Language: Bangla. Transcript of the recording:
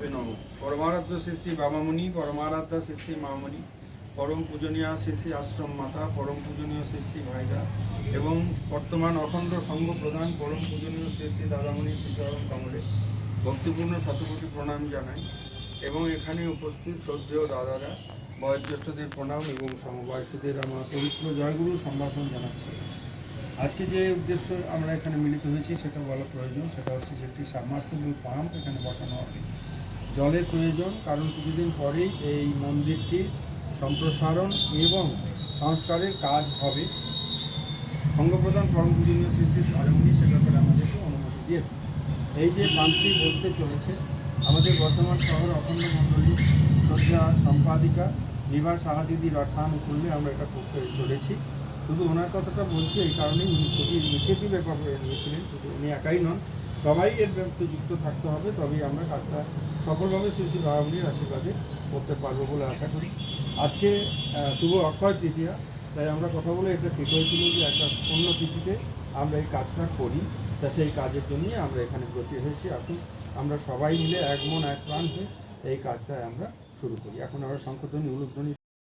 পরমারাধ্য শ্রী শ্রী বামামণি, পরমারাধ্যা শ্রী শ্রী মামণি, পরম পূজনীয় শ্রী শ্রী আশ্রম মাতা, পরম পূজনীয় শ্রী শ্রী ভাইদা এবং বর্তমান অখণ্ড সংঘ প্রধান পরম পূজনীয় শ্রী শ্রী দাদামণি শ্রীচরণ কমলে ভক্তিপূর্ণ শতকোটি প্রণাম জানাই এবং এখানে উপস্থিত শ্রদ্ধেয় দাদারা, বয়োজ্যেষ্ঠদের প্রণাম এবং সমবয়সীদের আমার পবিত্র জয়গুরু সম্ভাষণ জানাচ্ছি। আজকে যে উদ্দেশ্য আমরা এখানে মিলিত হয়েছি, সেটা বলা প্রয়োজন, সেটা হচ্ছে যে একটি সাবমার্সিবল পাম্প এখানে বসানো হবে। জলের প্রয়োজন, কারণ কিছুদিন পরেই এই মন্দিরটির সম্প্রসারণ এবং সংস্কারের কাজ হবে। সঙ্গপ্রধান পরম পূজনীয় শ্রী শ্রী ধর্মণী সে ব্যাপারে আমাদেরকে অনুমতি দিয়েছে এই যে পাম্পটি বলতে চলেছে, আমাদের বর্তমান শহর অখণ্ড মণ্ডলী, শ্রদ্ধা সম্পাদিকা নিবার সাহাদিদি রথান করলে আমরা এটা করতে চলেছি। শুধু ওনার কথাটা বলছি, এই কারণেই উনি খুবই ইনিশিয়েটিভ ব্যাপারে নিয়েছিলেন, শুধু উনি একাই নন সবাই এর ব্যাপারে যুক্ত থাকতে হবে, তবেই আমরা কাজটা সফলভাবে শ্রী শ্রী বাবামণির আশীর্বাদে করতে পারব বলে আশা করি। আজকে শুভ অক্ষয় তৃতীয়া, তাই আমরা কথা বলে এটা ঠিক হয়েছিল যে একটা অন্য তিথিতে আমরা এই কাজটা করি, তা সেই কাজের জন্যই আমরা এখানে ব্রতী হয়েছি। এখন আমরা সবাই মিলে এক মন, এক প্রাণ হয়ে এই কাজটা আমরা শুরু করি। এখন আমরা সংশোধনী উলুধ্বনি